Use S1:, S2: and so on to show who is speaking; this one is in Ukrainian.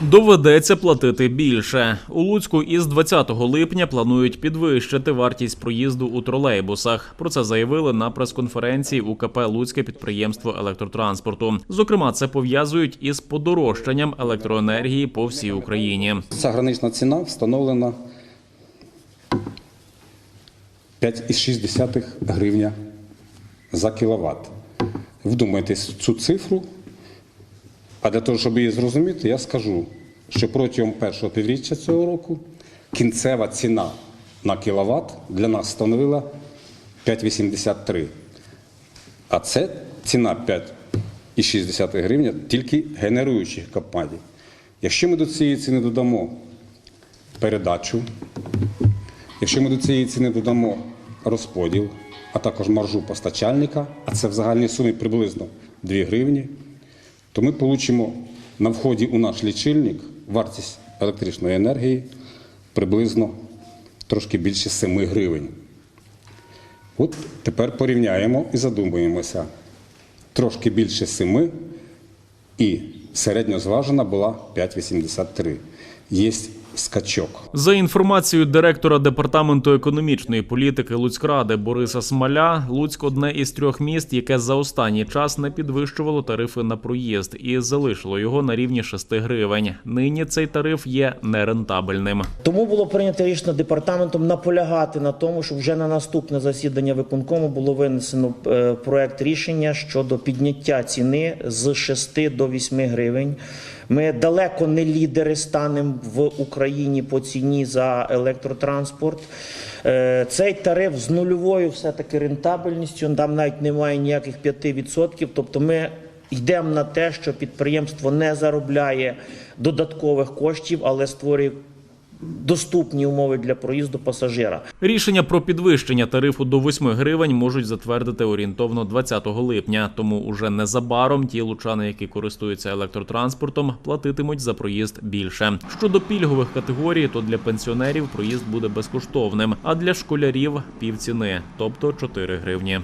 S1: Доведеться платити більше. У Луцьку із 20 липня планують підвищити вартість проїзду у тролейбусах. Про це заявили на прес-конференції УКП Луцьке підприємство електротранспорту. Зокрема, це пов'язують із подорожчанням електроенергії по всій Україні.
S2: Ця гранична ціна встановлена 5,6 гривня за кіловат. Вдумайтесь цю цифру. А для того, щоб її зрозуміти, я скажу, що протягом першого півріччя цього року кінцева ціна на кіловат для нас становила 5,83. А це ціна 5,6 гривня тільки генеруючих компаній. Якщо ми до цієї ціни додамо передачу, якщо ми до цієї ціни додамо розподіл, а також маржу постачальника, а це в загальній сумі приблизно 2 гривні, то ми получимо на вході у наш лічильник вартість електричної енергії приблизно трошки більше 7 гривень. От тепер порівняємо і задумуємося. Трошки більше 7 і середньозважена була 5,83. Є скачок.
S1: За інформацією директора департаменту економічної політики Луцькради Бориса Смаля, Луцьк одне із трьох міст, яке за останній час не підвищувало тарифи на проїзд і залишило його на рівні 6 гривень. Нині цей тариф є нерентабельним.
S3: Тому було прийнято рішення департаментом наполягати на тому, щоб вже на наступне засідання виконкому було винесено е, проект рішення щодо підняття ціни з 6 до 8 гривень. Ми далеко не лідери станемо в Україні по ціні за електротранспорт. Е, Цей тариф з нульовою все-таки рентабельністю, там навіть немає ніяких 5%. Тобто ми йдемо на те, що підприємство не заробляє додаткових коштів, але створює доступні умови для проїзду пасажира.
S1: Рішення про підвищення тарифу до 8 гривень можуть затвердити орієнтовно 20 липня. Тому уже незабаром ті лучани, які користуються електротранспортом, платитимуть за проїзд більше. Щодо пільгових категорій, то для пенсіонерів проїзд буде безкоштовним, а для школярів півціни, тобто 4 гривні.